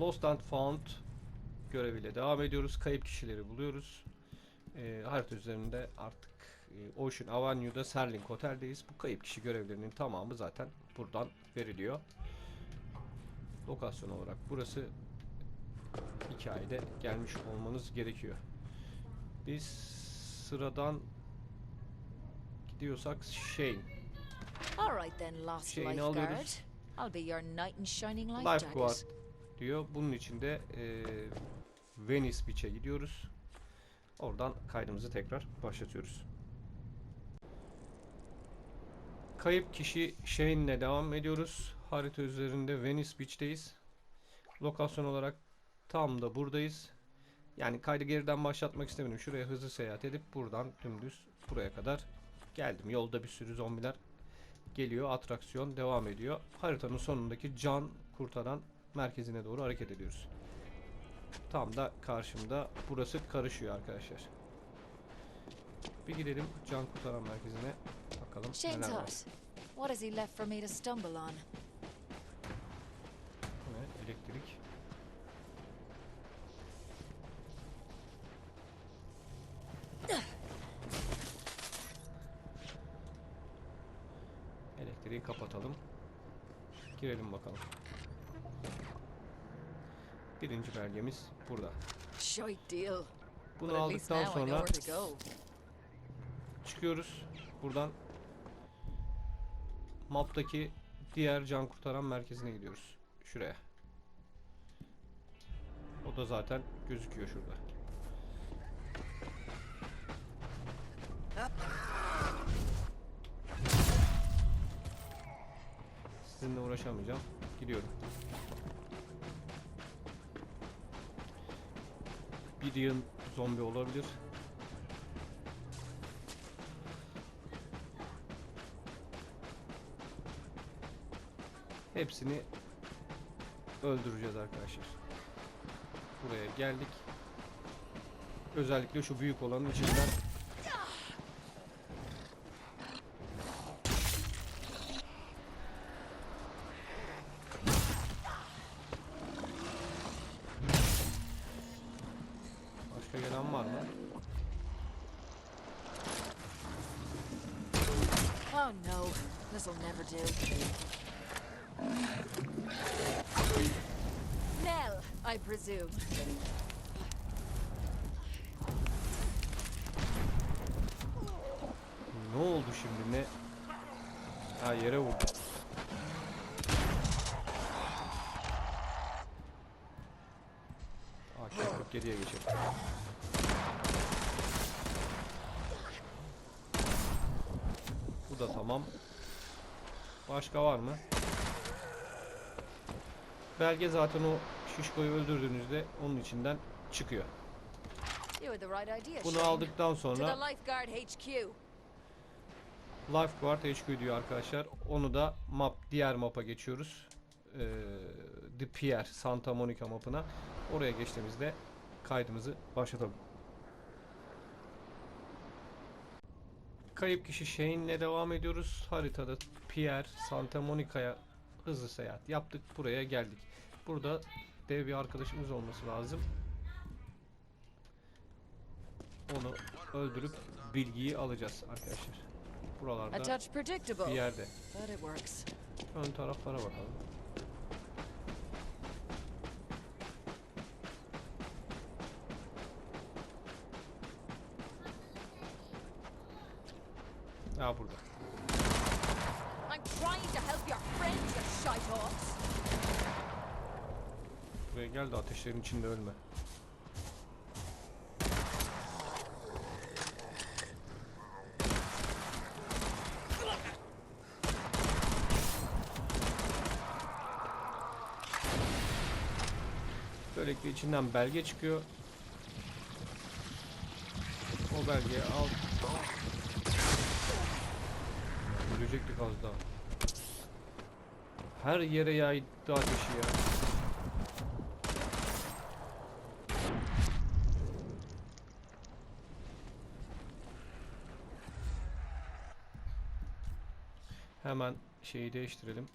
Lost and Found göreviyle devam ediyoruz. Kayıp kişileri buluyoruz. Ee, harita üzerinde artık e, Ocean Avenue'da Serling Hotel'deyiz. Bu kayıp kişi görevlerinin tamamı zaten buradan veriliyor. Lokasyon olarak burası hikayede gelmiş olmanız gerekiyor. Biz sıradan gidiyorsak Shane. All right then, last Şeyini lifeguard. alıyoruz. I'll be your knight in shining life Lifeguard jacket. Diyor. Bunun için de e, Venice Beach'e gidiyoruz. Oradan kaydımızı tekrar başlatıyoruz. Kayıp kişi Shane'le devam ediyoruz. Harita üzerinde Venice Beach'teyiz. Lokasyon olarak tam da buradayız. Yani kaydı geriden başlatmak istemiyorum. Şuraya hızlı seyahat edip buradan dümdüz buraya kadar geldim. Yolda bir sürü zombiler geliyor. Atraksiyon devam ediyor. Haritanın sonundaki can kurtaran merkezine doğru hareket ediyoruz. Tam da karşımda burası karışıyor arkadaşlar. Bir gidelim can kurtaran merkezine bakalım neler var. What has he left for me to stumble on? Ne? Elektrik. Elektriği kapatalım. Girelim bakalım. Birinci belgemiz burada. Bunu aldıktan sonra çıkıyoruz. Buradan maptaki diğer can kurtaran merkezine gidiyoruz. Şuraya. O da zaten gözüküyor şurada. Sizinle uğraşamayacağım. Gidiyorum. Bir yığın zombi olabilir. Hepsini öldüreceğiz arkadaşlar. Buraya geldik. Özellikle şu büyük olanın içinden Başka gelen var mı? Oh no, this'll never do. Nell, I presume. Ne oldu şimdi ne? Ha yere vurdu. AK 47'ye geçelim. Bu da tamam. Başka var mı? Belge zaten o şişkoyu öldürdüğünüzde onun içinden çıkıyor. Bunu aldıktan sonra. Lifeguard HQ diyor arkadaşlar. Onu da map diğer mapa geçiyoruz. Ee, The Pier Santa Monica mapına. Oraya geçtiğimizde kaydımızı başlatalım. Kayıp kişi Shane'le devam ediyoruz. Haritada Pier Santa Monica'ya hızlı seyahat yaptık. Buraya geldik. Burada dev bir arkadaşımız olması lazım. Onu öldürüp bilgiyi alacağız arkadaşlar. Buralarda bir yerde. Ön taraflara bakalım. You shite-offs. Buraya gel de ateşlerin içinde ölme. Böylelikle içinden belge çıkıyor. O belgeyi al öldürecektik az daha. Her yere yaydı ateşi ya. Hemen şeyi değiştirelim.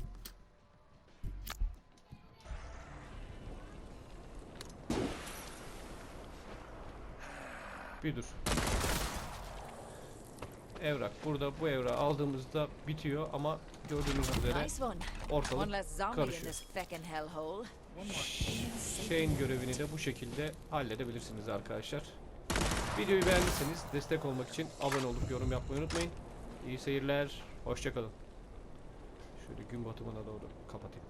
Bir dur. Evrak. Burada bu evrağı aldığımızda bitiyor ama gördüğünüz üzere ortalık karışıyor. şeyin görevini de bu şekilde halledebilirsiniz arkadaşlar. Videoyu beğendiyseniz destek olmak için abone olup yorum yapmayı unutmayın. İyi seyirler. Hoşçakalın. Şöyle gün batımına doğru kapatayım.